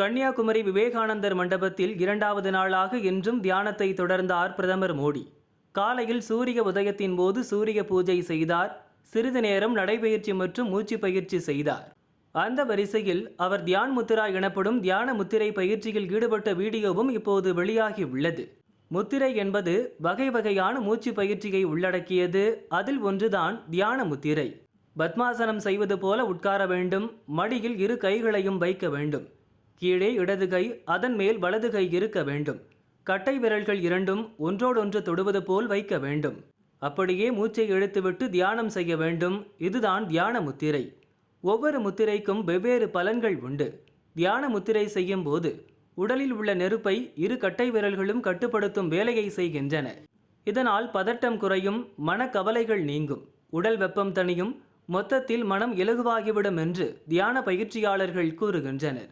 Kanniyakumari Vivekanandar மண்டபத்தில் இரண்டாவது நாளாக இன்றும் தியானத்தை தொடர்ந்தார் பிரதமர் மோடி. காலையில் சூரிய உதயத்தின் போது சூரிய பூஜை செய்தார். சிறிது நேரம் நடைபயிற்சி மற்றும் மூச்சு பயிற்சி செய்தார். அந்த வரிசையில் அவர் தியான் முத்திரா எனப்படும் தியான முத்திரை பயிற்சியில் ஈடுபட்ட வீடியோவும் இப்போது வெளியாகி உள்ளது. முத்திரை என்பது வகை வகையான மூச்சு பயிற்சியை உள்ளடக்கியது. அதில் ஒன்றுதான் தியான முத்திரை. பத்மாசனம் செய்வது போல உட்கார வேண்டும். மடியில் இரு கைகளையும் வைக்க வேண்டும். கீழே இடது கை அதன் மேல் வலது கை இருக்க வேண்டும். கட்டை விரல்கள் இரண்டும் ஒன்றோடொன்று தொடுவது போல் வைக்க வேண்டும். அப்படியே மூச்சை இழுத்துவிட்டு தியானம் செய்ய வேண்டும். இதுதான் தியான முத்திரை. ஒவ்வொரு முத்திரைக்கும் வெவ்வேறு பலன்கள் உண்டு. தியான முத்திரை செய்யும் போது உடலில் உள்ள நெருப்பை இரு கட்டை விரல்களும் கட்டுப்படுத்தும் வேலையை செய்கின்றன. இதனால் பதட்டம் குறையும் மனக்கவலைகள் நீங்கும். உடல் வெப்பம் தணியும் மொத்தத்தில் மனம் இலகுவாகிவிடும் என்று தியான பயிற்சியாளர்கள் கூறுகின்றனர்.